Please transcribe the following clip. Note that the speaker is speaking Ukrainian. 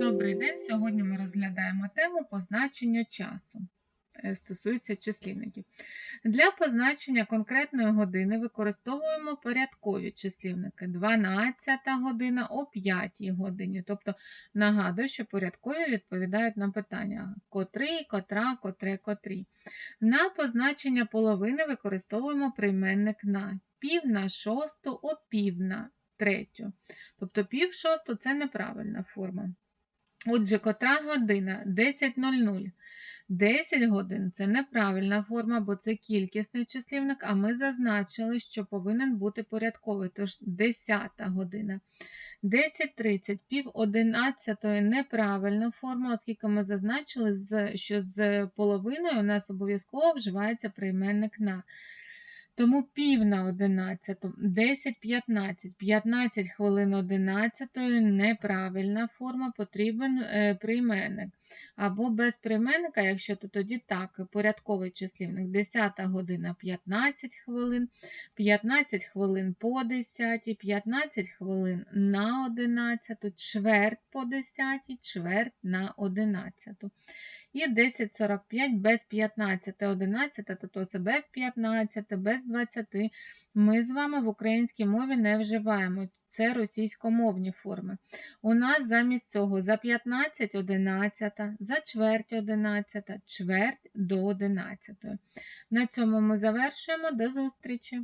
Добрий день! Сьогодні ми розглядаємо тему позначення часу. Е, Стосується числівників. Для позначення конкретної години використовуємо порядкові числівники 12 година о 5 годині. Тобто нагадую, що порядкові відповідають на питання котрий, котра, котре, котрі. На позначення половини використовуємо прийменник на пів на шосту о пів на третю. Тобто пів шосту це неправильна форма. Отже, котра година 10.00. 10 годин це неправильна форма, бо це кількісний числівник, а ми зазначили, що повинен бути порядковий, тож 10 година. 10.30, пів 11 неправильна форма, оскільки ми зазначили, що з половиною у нас обов'язково вживається прийменник на. Тому пів на 11, 10-15, 15 хвилин 11 неправильна форма, потрібен е, прийменник. Або без прийменника, якщо то тоді так, порядковий числівник. 10 година 15 хвилин, 15 хвилин по 10, 15 хвилин на 11, чверть по 10, чверть на 11. І 10.45 без 15, 11, тобто це без 15, без 20. Ми з вами в українській мові не вживаємо. Це російськомовні форми. У нас замість цього за 15 11, за чверть 11, чверть до 11. На цьому ми завершуємо. До зустрічі!